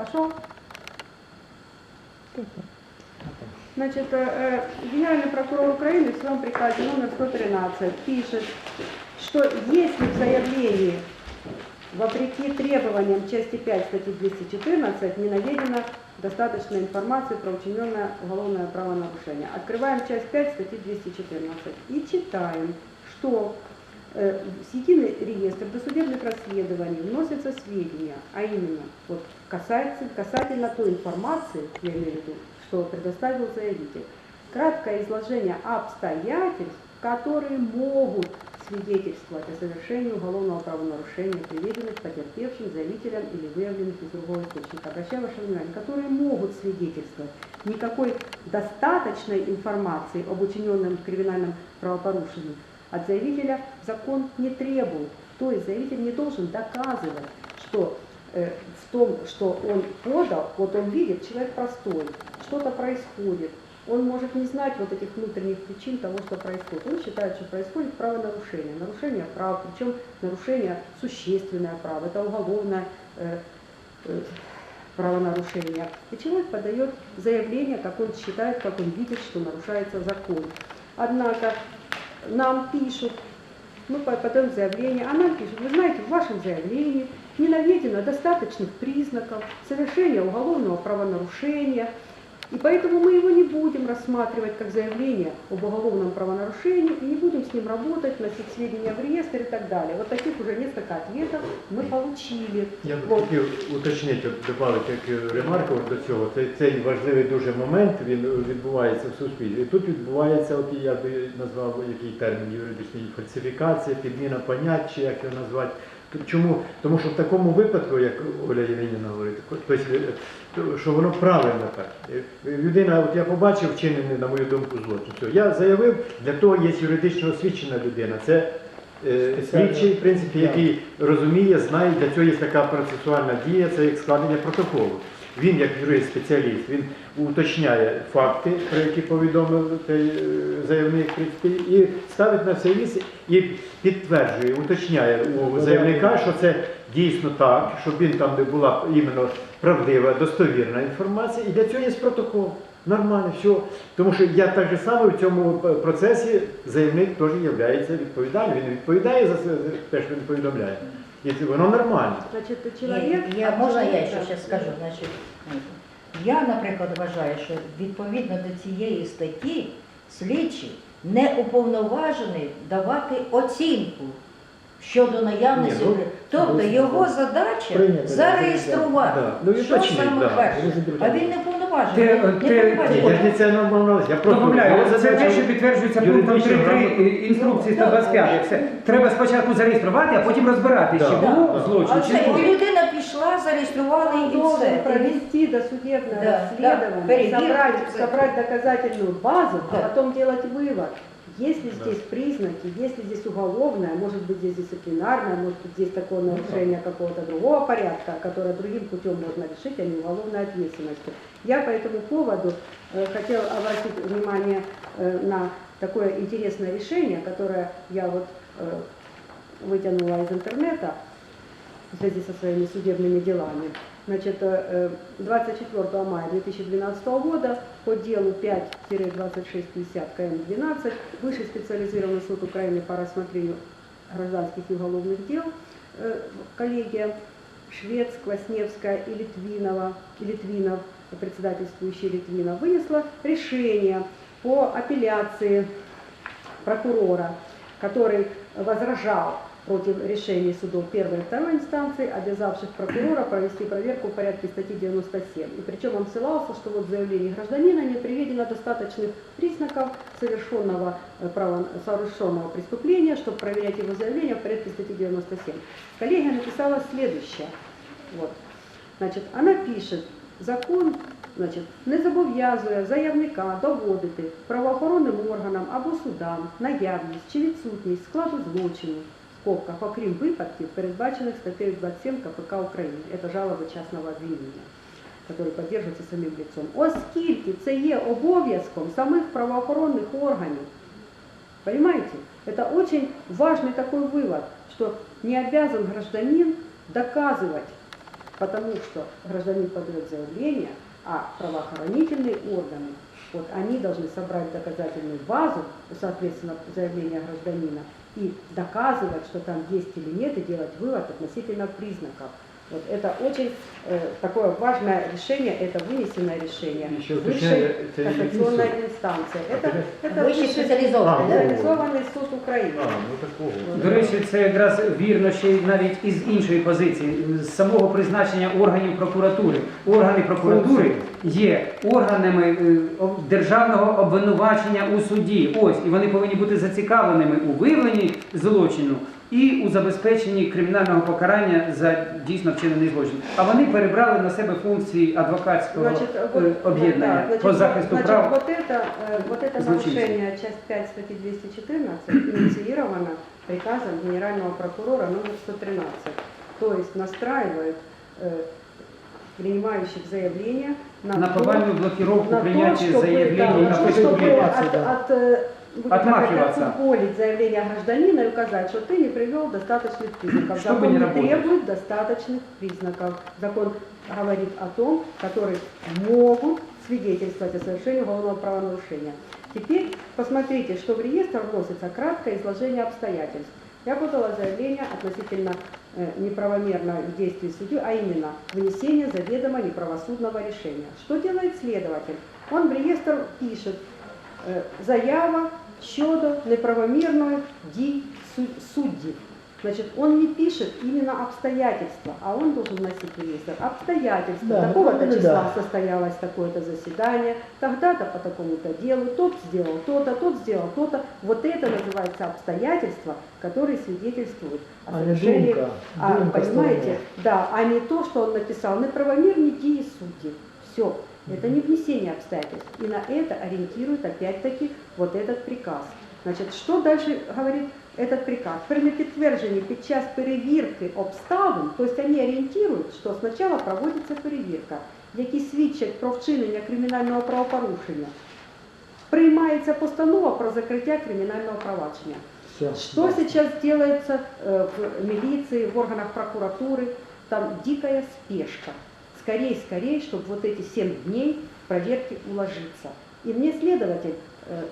Пошел? Значит, э, э, Генеральный прокурор Украины в своем приказе номер 113 пишет, что если в заявлении, вопреки требованиям части 5 статьи 214, не наведено достаточно информации про учиненное уголовное правонарушение. Открываем часть 5 статьи 214 и читаем, что э, в единый реестр досудебных расследований вносятся сведения, а именно вот, касается, касательно той информации, я имею в виду, что предоставил заявитель. Краткое изложение обстоятельств, которые могут свидетельствовать о совершении уголовного правонарушения, приведенных потерпевшим, заявителем или выявленных из другого источника. Обращаю ваше внимание, которые могут свидетельствовать. Никакой достаточной информации об учиненном криминальном правопорушении от заявителя закон не требует. То есть заявитель не должен доказывать, что в том, что он подал, вот он видит, человек простой, что-то происходит. Он может не знать вот этих внутренних причин того, что происходит. Он считает, что происходит правонарушение. Нарушение прав, причем нарушение существенное право, это уголовное э, э, правонарушение. И человек подает заявление, как он считает, как он видит, что нарушается закон. Однако нам пишут, мы по- подаем заявление, а нам пишут, вы знаете, в вашем заявлении не наведено достаточных признаков совершения уголовного правонарушения, и поэтому мы его не будем рассматривать как заявление об уголовном правонарушении и не будем с ним работать, носить сведения в реестр и так далее. Вот таких уже несколько ответов мы получили. Я б Вот. хотів уточнити, от додати як ремарку до цього. Цей, цей важливий дуже момент він відбувається в суспільстві. І тут відбувається, от я би назвав який термін юридичний фальсифікація, підміна понять, чи як його назвати. Чому? Тому що в такому випадку, як Оля Євгенівна говорить, тобто, е, що воно правильно так. Е, Людина, от я побачив вчинений, на мою думку, злочин. Все, я заявив, для того є юридично освічена людина. Це е, слідчий, в принципі, який розуміє, знає, для цього є така процесуальна дія, це як складення протоколу. Він, як юрист-спеціаліст, він уточняє факти, про які повідомив цей е, заявник, і ставить на все місце і підтверджує, уточняє у заявника, що це дійсно так, щоб він там не була іменно правдива, достовірна інформація, і для цього є протокол. Нормально, все. Тому що я так же само в цьому процесі заявник теж є відповідальним. Він відповідає за це- те, що він повідомляє. І це- воно нормально. Значит, Ні, человек... я, можна я ще скажу? Я, наприклад, вважаю, що відповідно до цієї статті слідчий не уповноважений давати оцінку щодо наявності. Ні, ну, тобто ну, його це задача прийнято, зареєструвати. Да. Ну, і що точно, саме да. перше. А він не повноважений. Те- не те- повноважений. Я не це нормально, я просто Добавляю, його це те, що підтверджується пунктом юридично 3.3 інструкції 125. Це треба спочатку зареєструвати, а потім розбирати, Да. чи було. А злочин, чи це не було. і людина пішла, зареєстрували Он і должен все. провести досудебное Да, расследование, да, перевірку, собрать, все. собрать доказательную базу, Да. а потом делать вывод. Если Да. здесь признаки, если здесь уголовное, может быть здесь дисциплинарное, может быть здесь такое нарушение какого-то другого порядка, которое другим путем можно решить, а не уголовной ответственностью. Я по этому поводу э, хотела обратить внимание э, на такое интересное решение, которое я вот э, вытянула из интернета в связи со своими судебными делами. Значит, э, 24 мая 2012 года по делу 5-2650 КМ-12 Высший специализированный суд Украины по рассмотрению гражданских и уголовных дел, э, коллегия Швец, Квасневская и Литвинова, Литвинов, председательствующий Литвинов, вынесла решение по апелляции прокурора, который возражал против решений судов первой и второй инстанции, обязавших прокурора провести проверку в порядке статьи 97. И причем он ссылался, что вот в заявлении гражданина не приведено достаточных признаков совершенного, э, право- совершенного преступления, чтобы проверять его заявление в порядке статьи 97. Коллегия написала следующее. Вот. Значить, вона пише, закон значить, не зобов'язує заявника доводити правоохоронним органам або судам наявність чи відсутність складу злочину в скобках, окрім випадків, передбачених статтею 27 КПК України. Це жалоби частного обвинення, які підтримуються самим лицом. Оскільки це є обов'язком самих правоохоронних органів, Понимаете? Это очень важный такой вывод, что не обязан гражданин доказывать Потому что гражданин подает заявление, а правоохранительные органы, вот они должны собрать доказательную базу, соответственно, заявления гражданина, и доказывать, что там есть или нет, и делать вывод относительно признаков. Вот это очень э, такое важное решение, это вынесенное решение Еще высшей уточняю, это кассационной не суд. инстанции. Это, это Вищий высший спеціалізований, А, да? специализованный суд Украины. А, ну такого. До речі, це якраз вірно ще й навіть із іншої позиції, з самого призначення органів прокуратури. Органи прокуратури є органами е, об- державного обвинувачення у суді. Ось, і вони повинні бути зацікавленими у виявленні злочину і у забезпеченні кримінального покарання за дійсно вчинений злочин. А вони перебрали на себе функції адвокатського Значит, е, вот, об'єднання да, значит, по захисту значит, прав. Вот это, э, вот это Злочинцев. нарушение, часть 5 статьи 214, инициировано приказом Генерального прокурора номер 113. То есть настраивает э, принимающих заявления на, на то, повальную блокировку на то, принятия чтобы, заявлений да, на на то, почту чтобы публикации, от, да. от, э, говорить, Отмахиваться. отфутболить заявление гражданина и указать, что ты не привел достаточных признаков. Чтобы Закон не работать. требует достаточных признаков. Закон говорит о том, которые могут свидетельствовать о совершении уголовного правонарушения. Теперь посмотрите, что в реестр вносится краткое изложение обстоятельств. Я подала заявление относительно э, неправомерных действий судьи, а именно внесение заведомо неправосудного решения. Что делает следователь? Он в реестр пишет е, заява щодо неправомірної дій су- судді. Значит, он не пишет именно обстоятельства, а он должен вносить в реестр обстоятельства. Да, Такого-то ну, числа да. состоялось такое-то заседание, тогда-то по такому-то делу, тот сделал то-то, тот сделал то-то. Вот это называется обстоятельства, которые свидетельствуют о А не совершении думка. а, Думка понимаете, стороны. да, а не то, что он написал, неправомерные дії судді. Все, это не внесение обстоятельств. И на это ориентирует опять-таки вот этот приказ. Значит, что дальше говорит этот приказ? При непідтвердженні під час перевірки обставин, то есть они орієнтують, що спочатку проводиться перевірка, які свідчать про вчинення кримінального правопорушення. Приймається постанова про закриття кримінального провадження. Всё. Что сейчас делается э, в милиции, в органах прокуратуры? Там дикая спешка. Скорей, скорей, чтобы вот эти 7 дней проверки уложиться. И мне следователь э,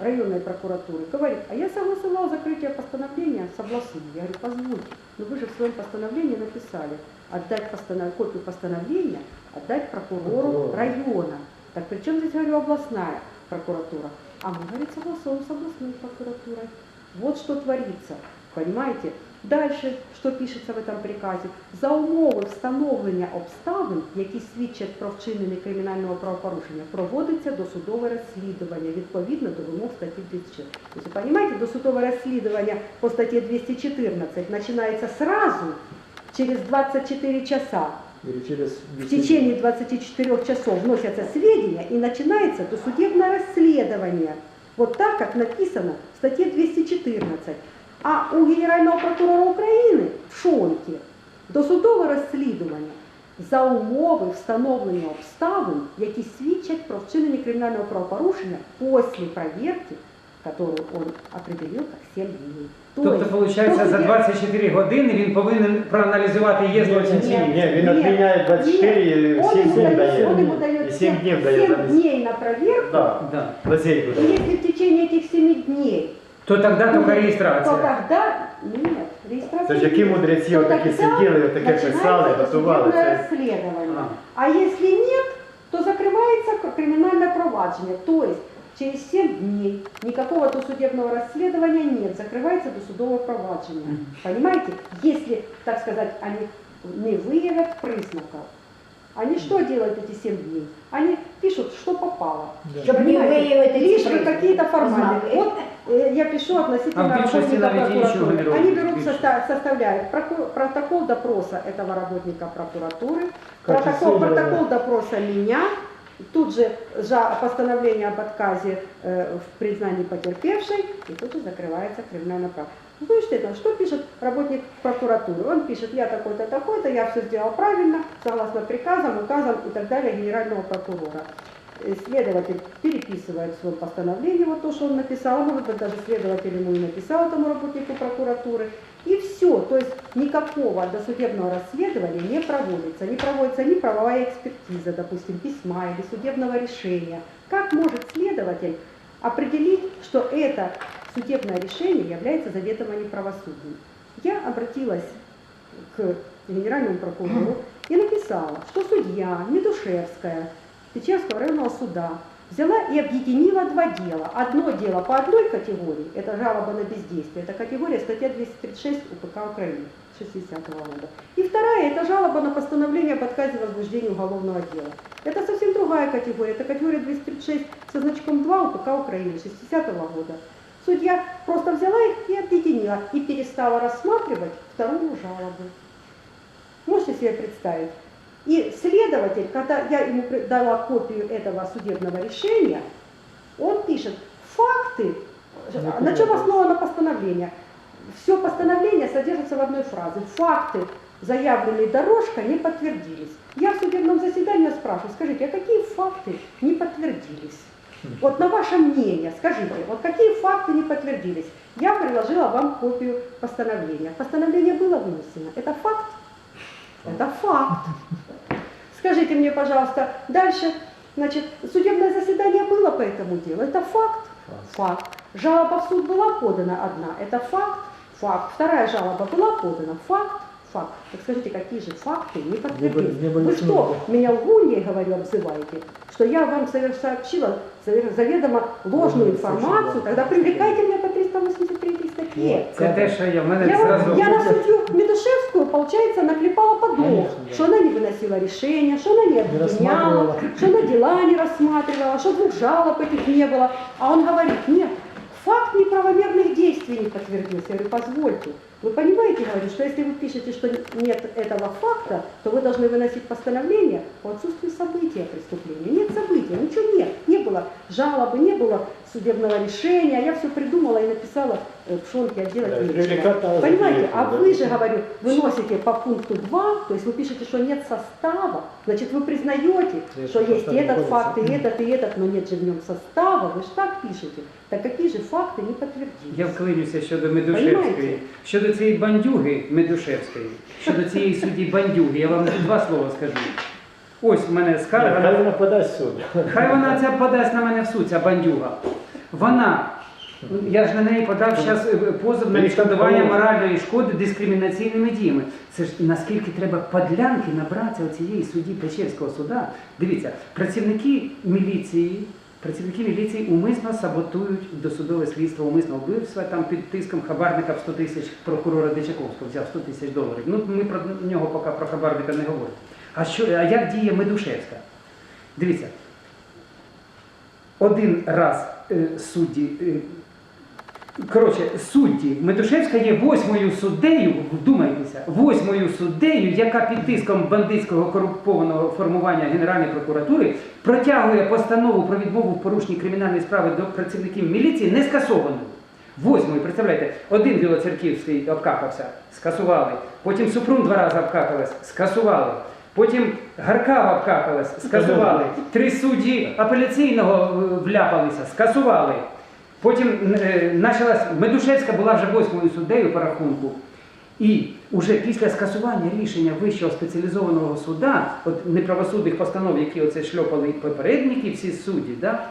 районной прокуратуры говорит, а я согласовал закрытие постановления с областным. Я говорю, позвольте, но вы же в своем постановлении написали отдать постанов- копию постановления, отдать прокурору Прокурору. района. Так при чем здесь, говорю, областная прокуратура? А мы, говорит, согласовываем с областной прокуратурой. Вот что творится, понимаете? Дальше, что пишется в этом приказі? За умови встановлення обставин, які свідчать про вчинення кримінального правопорушення, проводиться досудове розслідування відповідно до вимог статті 214. Тобто, понимаете, досудове розслідування по статті 214 починається сразу, через 24 часа. Или через В течение 24 часов вносятся сведения и начинается досудебное расследование. Вот так, как написано в статье 214. А у Генерального прокурора України в Шонке досудове розслідування за умови встановлення обставин, які свідчать про вчинення кримінального правопорушення після проверки, которую он определил как 7 дней. То Тобто, виходить, за 24 години він повинен проаналізувати, є злочин чи Ні, ні. Він відміняє 24 і 7 днів дає. он ему дает 7 днів дає семь замість. на проверку, Да, Да. дає. если в течение этих 7 дней То тоді Ну, тільки то реєстрація. тогда нет, реєстрація. Це ж які нет. мудреці То отакі тогда сиділи, отаке починається писали, готували. досудебне Це розслідування. А. А если нет, то закрывается криминальное проваджение. То есть через 7 дней никакого досудебного расследования нет, закрывается досудовое проваджение. Мгм. Понимаете? Если, так сказать, они не выявят признаков. Они что делают эти 7 дней? Они пишут, что попало. Да. Щоб не Понимаете? виявити ці Лишь бы признаки. какие-то формальные. Знаки. Вот э, я пишу А относительно в більшості работника навіть і нічого не прокуратуры. роблять, Они берут, більше. соста- составляют проку- протокол допроса этого работника прокуратуры, Как протокол, исследование. протокол допроса меня, тут же жа- постановление об отказе э, в признании потерпевшей, и тут же закрывается криминальное право. Ну, Слышите, это, что пишет работник прокуратуры? Он пишет, я такой-то, такой-то, я все сделал правильно, согласно приказам, указам и так далее генерального прокурора. э, следователь переписывает в своем вот то, что он написал, может быть, даже следователь ему и написал этому работнику прокуратуры, и все, то есть никакого досудебного расследования не проводится, не проводится ни правовая экспертиза, допустим, письма или судебного решения. Как может следователь определить, что это судебное решение является заведомо неправосудным? Я обратилась к генеральному прокурору и написала, что судья Медушевская Печерского районного суда взяла и объединила два дела. Одно дело по одной категории, это жалоба на бездействие, это категория статья 236 УПК Украины 60 года. И вторая, это жалоба на постановление об отказе в возбуждении уголовного дела. Это совсем другая категория, это категория 236 со значком 2 УПК Украины 60 года. Судья просто взяла их и объединила, и перестала рассматривать вторую жалобу. Можете себе представить? И следователь, когда я ему дала копию этого судебного решения, он пишет факты, на чем основано постановление. Все постановление содержится в одной фразе. Факты, заявленные дорожка, не подтвердились. Я в судебном заседании спрашиваю, скажите, а какие факты не подтвердились? Вот на ваше мнение, скажите, вот какие факты не подтвердились? Я приложила вам копию постановления. Постановление было вынесено. Это факт? Это факт. Скажите мне, пожалуйста, дальше, значит, судебное заседание было по этому делу. Это факт? Факт. Жалоба в суд была подана одна. Это факт? Факт. Вторая жалоба была подана. Факт? Факт. Так скажите, какие же факты не подтвердились? не были Вы что, меня лгуньей, говорю, обзываете? Что я вам сообщила заведомо ложную Ложную информацию? Тогда привлекайте меня по 383 статье. Це те, що я в мене Я, зразу. я на судью Медушевскую, получается, наклепала подлог, Конечно, да. что она не выносила решения, что она не рассматривала. что она дела не рассматривала, что двух жалоб этих не было. А он говорит, нет, факт неправомерных действий не подтвердился. Я говорю, позвольте. Вы понимаете, говорю, что если вы пишете, что нет этого факта, то вы должны выносить постановление по отсутствию события преступления. Нет события, ничего нет. Не было жалобы, не было судебного решения. Я все придумала и написала э, в шонке отдела Да, Понимаете, а да. вы же, говорю, выносите по пункту 2, то есть вы пишете, что нет состава, значит, вы признаете, Если что есть этот факт, и этот, и этот, но нет же в нем состава, вы же так пишете. Так какие же факты не подтвердились? Я вклинюся щодо Медушевської, Понимаєте? Щодо цієї бандюги Медушевської, щодо цієї судді бандюги. Я вам два слова скажу. Ось в мене скарга. Хай вона подасть суд. Хай вона це подасть на мене в суд, ця бандюга. Вона, я ж на неї подав зараз позов на відшкодування моральної шкоди дискримінаційними діями. Це ж наскільки треба подлянки набратися цієї судді Печерського суда. Дивіться, працівники міліції. Працівники міліції умисно саботують досудове слідство, умисно вбивства там під тиском хабарника в 100 тисяч прокурора Дичаковського взяв 100 тисяч доларів. Ну ми про нього поки про хабарника не говоримо. А що а як діє Медушевська? Дивіться, один раз е, судді. е, Коротше, судді Медушевська є восьмою суддею, вдумайтеся, восьмою суддею, яка під тиском бандитського корумпованого формування Генеральної прокуратури протягує постанову про відмову в порушенні кримінальної справи до працівників міліції не скасованою. Восьмою, представляєте, один Білоцерківський обкакався, скасували. Потім Супрун два рази обкакалась, скасували. Потім Гаркава обкакалась, скасували. Три судді апеляційного е, вляпалися, скасували. Потім е, началась Медушевська була вже восьмою суддею по рахунку. І уже після скасування рішення Вищого спеціалізованого суда, от неправосудних постанов, які оце шльопали попередники, всі судді, да?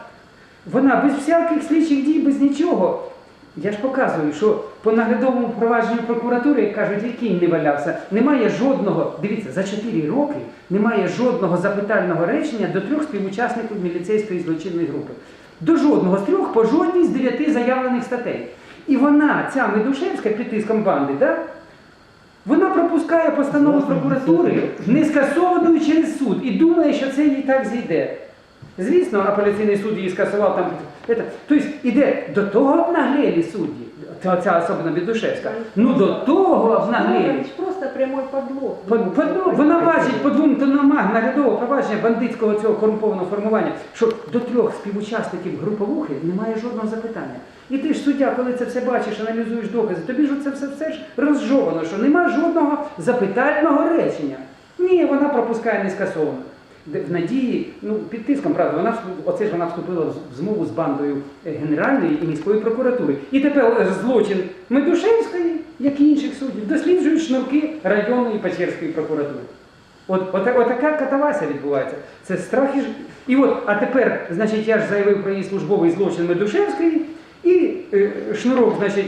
вона без всяких слідчих дій, без нічого. Я ж показую, що по наглядовому провадженню прокуратури, як кажуть, кінь не валявся, немає жодного, дивіться, за 4 роки немає жодного запитального речення до трьох співучасників міліцейської злочинної групи. До жодного з трьох по жодній з дев'яти заявлених статей. І вона, ця Медушевська під тиском банди, да? вона пропускає постанову прокуратури, не скасованою через суд, і думає, що це їй так зійде. Звісно, апеляційний суд її скасував там. Это, тобто іде до того обнаглєлі судді, ця, особливо Бідушевська. Ну до того обнаглєлі. Просто прямой подлог. По- по- ну, Вона бачить по двом тонамах наглядового провадження бандитського цього корумпованого формування, що до трьох співучасників груповухи немає жодного запитання. І ти ж суддя, коли це все бачиш, аналізуєш докази, тобі ж це все, все ж розжовано, що немає жодного запитального речення. Ні, вона пропускає не скасовано. В надії, ну під тиском, правда, вона оце ж вона вступила в змову з бандою е, Генеральної і міської прокуратури. І тепер е, злочин Медушевської, як і інших суддів, досліджують шнурки районної Печерської прокуратури. От, от, отака катавасія відбувається. Це страх і ж. І от, а тепер, значить, я ж заявив про її службовий злочин Медушевської, і е, шнурок, значить,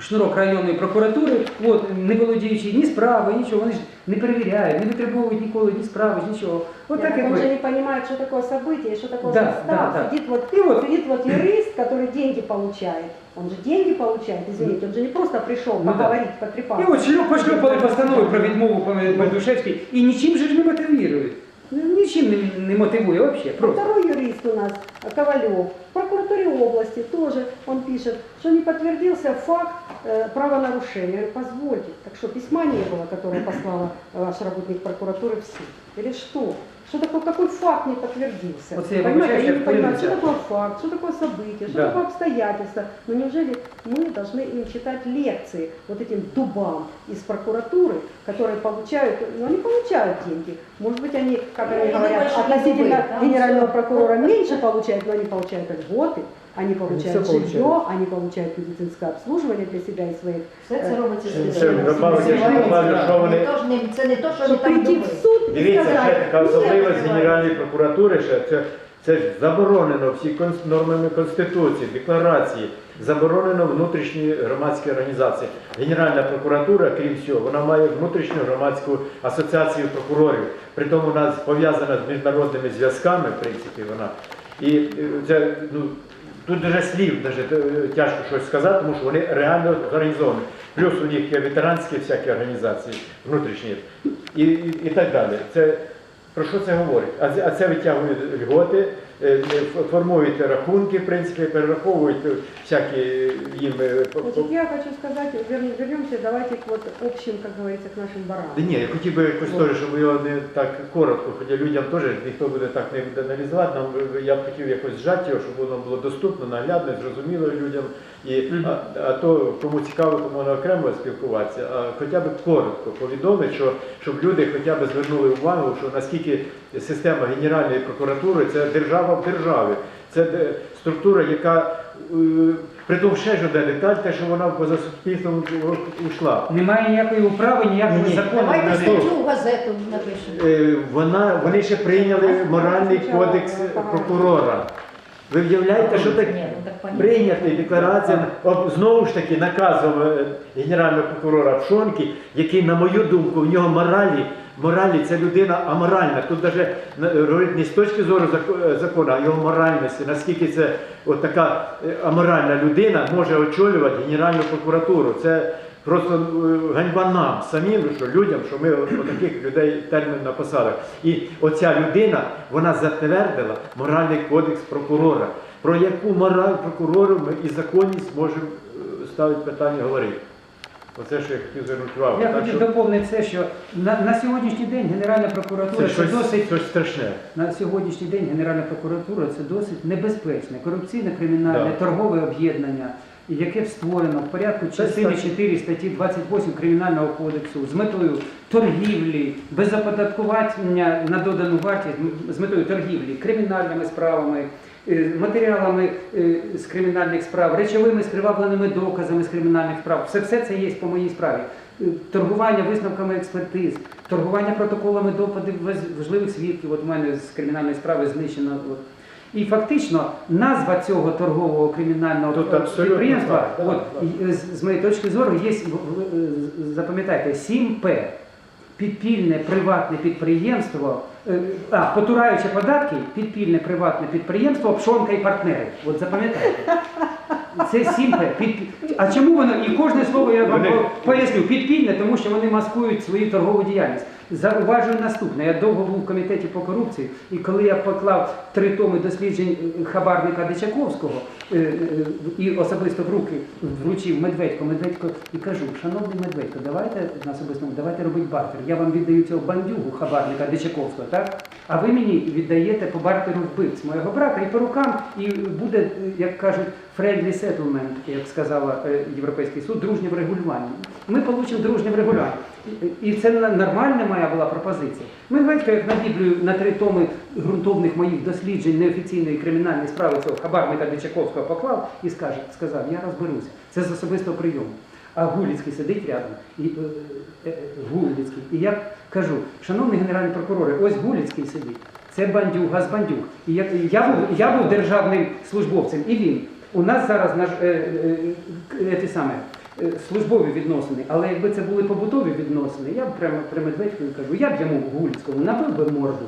шнурок районної прокуратури, от, не володіючи ні справи, нічого, вони ж не перевіряють, не витребовують ніколи ні справи, нічого. От так як он же ви. не понимает, что такое событие, что такое Да, состав. да, да. Сидит, вот, И вот- сидит вот юрист, который деньги получает. Он же деньги получает, извините, он же не просто пришел Ну да. поговорить, І потрепаться. от шлю, пошлюпали постанови про відмову по Медушевській, і нічим же ж не мотивують. Ну, Нічим не, не мотивує взагалі. А Просто. Второй юрист у нас, э, Ковалев, в прокуратуре области тоже он пишет, что не подтвердился факт э, правонарушения. Я говорю, позвольте, так что письма не было, которое послала э, ваш работник прокуратуры в суд? Или что? Что такое, какой факт не подтвердился? Вот я Понимаете, выбачаюсь, я не я понимаю, что вклинюся. такое факт, что такое событие, что Да. такое обстоятельства. Но неужели мы должны им читать лекции, вот этим дубам из прокуратуры, которые получают, ну они получают деньги. Может быть, они, как Ну, они я говорят, думаю, что не относительно дубы, там генерального всё. прокурора меньше получают, но они получают льготы, они получают всё жилье, получают. они получают медицинское обслуживание для себя и своих. Все це робиться з ще добавити, що добавлю, що вони- Не Це не то, що вони там прийти думають. суд и Дивіться, ще така «Нет, особливість. Генеральної прокуратури, що це, це ж заборонено всі конс- нормами Конституції, декларації, заборонено внутрішні громадські організації. Генеральна прокуратура, крім всього, вона має внутрішню громадську асоціацію прокурорів. Притому вона пов'язана з міжнародними зв'язками, в принципі, вона. І е, це, ну, тут даже слів даже, е, тяжко щось сказати, тому що вони реально організовані. Плюс у них є ветеранські всякі організації внутрішні і, і, і так далі. Це про що це говорить? А це, а це витягує льготи, е, е, рахунки, в принципі, перераховують е, всякі їм. е, по- по- Значит, я хочу сказати, вернемося, давайте к вот общим, як говориться, к нашим Да ні, я хотів би якось теж, щоб його не так коротко, хоча людям теж ніхто буде так не буде аналізувати. Нам я б хотів якось зжати його, щоб воно було доступно, наглядно, зрозуміло людям. І, а, а то кому цікаво, то можна окремо спілкуватися, а хоча б коротко повідомити, що щоб люди хоча б звернули увагу, що наскільки система Генеральної прокуратури це держава в державі, це структура, яка е, притом ще ж одна деталь, те, що вона поза суспільством ушла. Немає ніякої управи, ніякого Ні-ні. закону. Давайте статтю в газету напишемо. Е, Вона, вони ще прийняли моральний кодекс прокурора. Ви виявляєте, що так Прийнятий декларація, знову ж таки наказом е, генерального прокурора Пшонки, який, на мою думку, в нього моралі, моралі це людина аморальна. Тут навіть говорить не з точки зору е, закону, а його моральності, наскільки це от така е, аморальна людина може очолювати Генеральну прокуратуру. Це Просто е, ганьба нам самим, що людям, що ми от- от таких людей термін на посадах. І оця людина вона затвердила моральний кодекс прокурора. Про яку мораль прокурору ми і законність можемо е, ставити питання говорити. Оце що я хотів звернути увагу. Я Так хотів що доповнити це, що на, на сьогоднішній день Генеральна прокуратура це це, щось, досить щось страшне. на сьогоднішній день Генеральна прокуратура це досить небезпечне, корупційне кримінальне Да. торгове об'єднання, яке створено в порядку частини так. 4 статті 28 Кримінального кодексу з метою торгівлі, без оподаткування на додану вартість, з метою торгівлі кримінальними справами. Е, Матеріалами е, з кримінальних справ, речовими скривавленими доказами з кримінальних справ, все, все це є по моїй справі. Е, Торгування висновками експертиз, торгування протоколами допадів важливих свідків. От у мене з кримінальної справи знищено. І фактично назва цього торгового кримінального Тут підприємства, так, от, і, з, з моєї точки зору, є, запам'ятайте, 7П. Підпільне приватне підприємство, а, потураючи податки, підпільне приватне підприємство, пшонка і партнери. От запам'ятайте. Це 7П. Під... А чому воно? І кожне слово я вам поясню. Підпільне, тому що вони маскують свою торгову діяльність. Зауважую наступне. Я довго був в комітеті по корупції, і коли я поклав три томи досліджень е, хабарника Дичаковського е, е, і особисто в руки вручив Медведько, Медведько і кажу, шановний Медведько, давайте на особистому, давайте робити бартер. Я вам віддаю цього бандюгу хабарника Дичаковського, так? А ви мені віддаєте по бартеру вбивць моєго брата і по рукам, і буде, як кажуть, friendly settlement, як сказала Європейський суд, дружнє врегулювання. Ми получимо дружнє врегулювання. І це нормальна моя була пропозиція. Медведько, як на Біблію на три томи ґрунтовних моїх досліджень неофіційної кримінальної справи цього хабарника Дичаковського поклав і скаже, сказав, я розберуся. Це з особистого прийому. А Гуліцький сидить рядом, і, е, е, Гуліцький. І я кажу, шановний генеральний прокурор, ось Гуліцький сидить. Це бандюга з бандюг. І я, я, був, я був державним службовцем, і він. У нас зараз наш, е, е, е, саме, е, службові відносини, але якби це були побутові відносини, я б прямо при Медведькові кажу, я б йому Гульцькому набив би морду.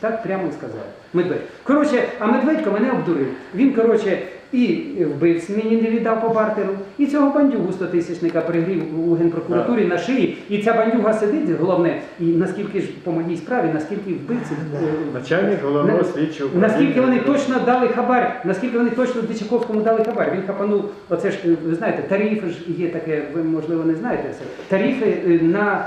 Так прямо і сказав. Медведь. Коротше, а Медведько мене обдурив. Він, коротше, і вбивць мені не віддав по бартеру, і цього бандюгу 100-тисячника пригрів у генпрокуратурі на шиї. І ця бандюга сидить, головне, і наскільки ж по моїй справі, наскільки вбивці. е, Начальник головного слідчого Наскільки вони точно дали хабар, наскільки вони точно Дичаковському дали хабар. Він хапанув, оце ж е, ви знаєте, тарифи ж є таке, ви можливо не знаєте це. Тарифи е, на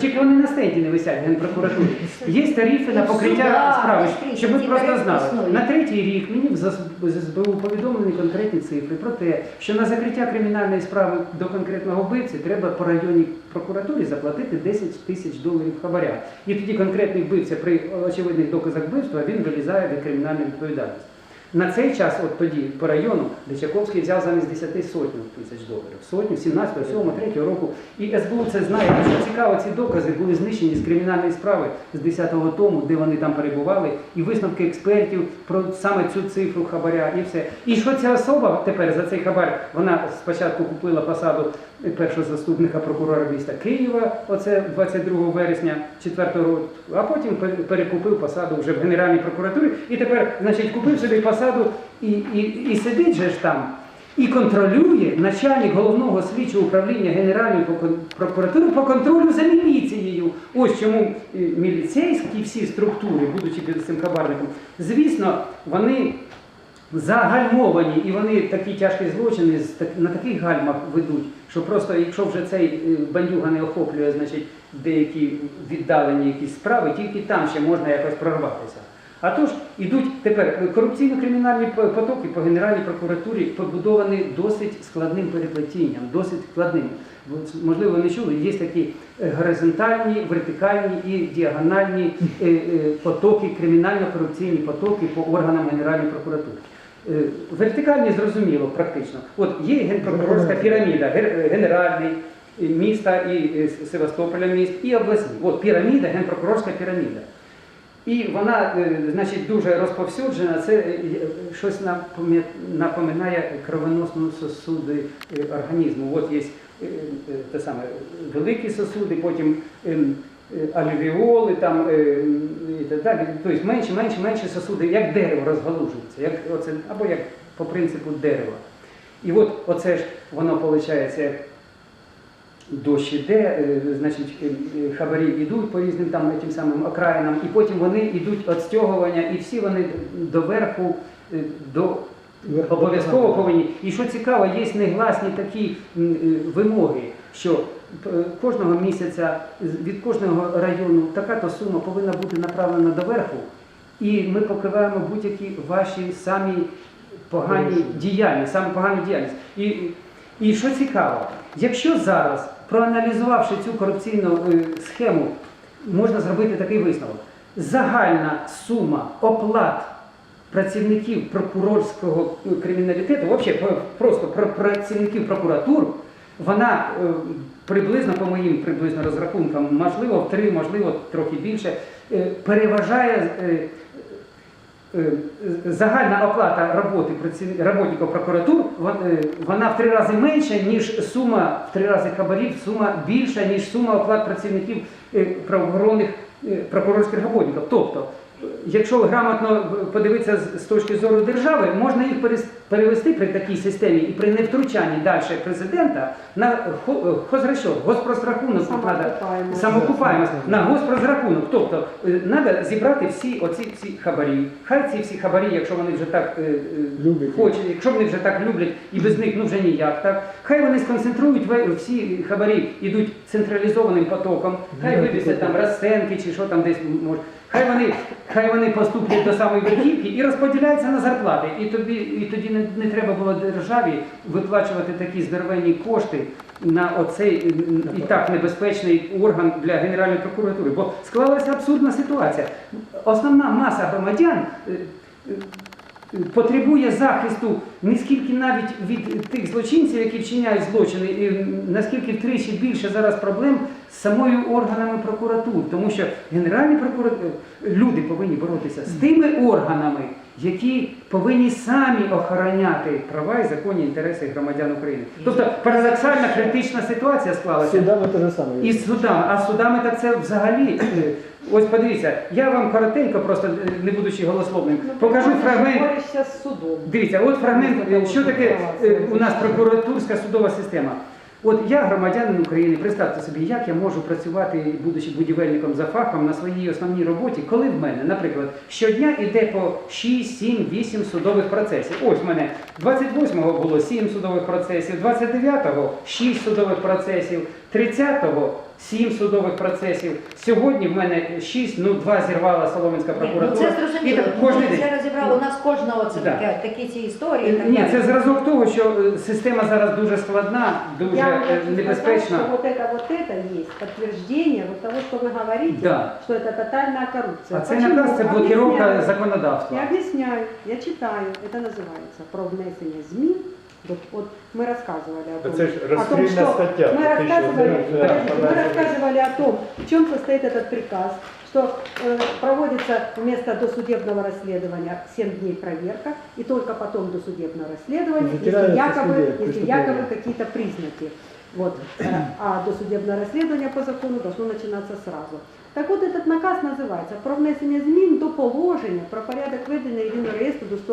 тільки вони на стенді не висять в генпрокуратурі. Є тарифи на Ну, покриття справи, щоб ви просто знали. На третій рік мені в ЗС- з СБУ повідомлені конкретні цифри про те, що на закриття кримінальної справи до конкретного вбивці треба по районній прокуратурі заплатити 10 тисяч доларів хабаря. І тоді конкретний вбивця при очевидних доказах вбивства він вилізає від кримінальної відповідальності. На цей час, от тоді по району, Дичаковський взяв замість 10 сотню тисяч доларів. Сотню, 17, 7, 3 року. І СБУ це знає. Що цікаво, ці докази були знищені з кримінальної справи з 10-го тому, де вони там перебували, і висновки експертів про саме цю цифру хабаря і все. І що ця особа тепер за цей хабар, вона спочатку купила посаду першого заступника прокурора міста Києва, оце 22 вересня 4 року, а потім перекупив посаду вже в Генеральній прокуратурі. І тепер, значить, купив собі посаду і, і, і сидить же ж там. І контролює начальник головного слідчого управління Генеральної прокуратури по контролю за міліцією. Ось чому е, міліцейські всі структури, будучи під цим хабарником, звісно, вони загальмовані, і вони такі тяжкі злочини на таких гальмах ведуть, що просто якщо вже цей е, бандюга не охоплює, значить деякі віддалені якісь справи, тільки там ще можна якось прорватися. А тож ідуть тепер корупційно-кримінальні потоки по Генеральній прокуратурі побудовані досить складним переплетінням, досить складним. Можливо, ви не чули, є такі е, горизонтальні, вертикальні і діагональні е, е, потоки, кримінально-корупційні потоки по органам Генеральної прокуратури. Вертикальні зрозуміло, практично. От є генпрокурорська піраміда, генеральний міста і Севастополя міст, і обласні. От піраміда, генпрокурорська піраміда. І вона, е, значить, дуже розповсюджена. Це е, е, щось напоминає кровоносну сосуди організму. От є те саме великі сосуди, потім ем, е, там і так далі. Тобто менше, менше, менше сосуди, як дерево розгалужується, як оце, або як по принципу дерева. І от оце ж воно виходить дощ іде, е, значить, е, е, хабарі йдуть по різним там тим самим окраїнам, і потім вони йдуть відстягування, і всі вони доверху до обов'язково повинні. І що цікаво, є негласні такі вимоги, що кожного місяця від кожного району така-то сума повинна бути направлена доверху, і ми покриваємо будь-які ваші самі погані діяльність, саме погану діяльність. І, і що цікаво, якщо зараз, проаналізувавши цю корупційну е, схему, можна зробити такий висновок. Загальна сума оплат працівників прокурорського ну, криміналітету, взагалі просто працівників прокуратур, вона е, приблизно, по моїм приблизно розрахункам, можливо, в три, можливо, трохи більше, е, переважає. Е, Е, загальна оплата роботи працівників прокуратур е, вона в три рази менша, ніж сума в три рази хабарів, сума більша, ніж сума оплат працівників правоохоронних прокурорських роботників. Тобто, якщо грамотно подивитися з- точки зору держави, можна їх перевести при такій системі і при невтручанні далі президента на е, хозрасчет, госпрозрахунок самоокупаємость на госпрозрахунок. Тобто треба зібрати всі оці всі хабарі. Хай ці всі хабарі, якщо вони вже так е, е, Люблять. хочуть, якщо вони вже так люблять і без них ну вже ніяк, так хай вони сконцентрують всі хабарі, ідуть централізованим потоком, хай вивісять там розценки чи що там десь може. Хай вони, хай вони поступлять до самої верхівки і розподіляються на зарплати. І тобі і тоді не, не треба було державі виплачувати такі здоровенні кошти на оцей і так небезпечний орган для Генеральної прокуратури. Бо склалася абсурдна ситуація. Основна маса громадян. Е, е, Потребує захисту не скільки навіть від тих злочинців, які вчиняють злочини, і наскільки втричі більше зараз проблем з самою органами прокуратур, тому що генеральні прокуратури люди повинні боротися з тими органами, які повинні самі охороняти права і законні інтереси громадян України. Тобто парадоксальна критична ситуація склалася. Судами те же саме. І з судами, а з судами так це взагалі. Е, Ось подивіться, я вам коротенько, просто е, не будучи голословним, Ну, покажу фрагмент. борешся з судом. Дивіться, от фрагмент, е, що таке е, у нас прокуратурська судова система. От я громадянин України, представте собі, як я можу працювати, будучи будівельником за фахом на своїй основній роботі, коли в мене, наприклад, щодня йде по 6, 7, 8 судових процесів. Ось в мене 28-го було 7 судових процесів, 29-го 6 судових процесів, 30-го 7 судових процесів. Сьогодні в мене 6, ну 2 зірвала Солом'янська Ні, ну прокуратура. це І зрозуміло. так кожен Ми день. це розібрали. У нас кожного це Да. таке, такі ці історії. і так Ні, далі. це зразок того, що е, система зараз дуже складна, дуже Я вам е, хочу сказать, небезпечна. что вот это вот это есть подтверждение вот того, что вы говорите, Да. что это тотальная коррупция. А це Почему? наказ це блокировка Объясняю. законодавства. Я объясняю, я читаю, это называется про внесення змін. Вот, вот мы рассказывали о Та том, це ж о том, розстрільна что стаття. мы Ти що, рассказывали, да, подождите, да, мы да. рассказывали о том, в чем состоит этот приказ, что э, проводится вместо досудебного расследования 7 дней проверка, и только потом досудебное расследование, если Затирается якобы, судья, если преступление. якобы какие-то признаки. Вот. Э, А досудебное расследование по закону должно начинаться сразу. Так от этот наказ називається про внесення змін до положення про порядок ведення єдиного реєстру досудового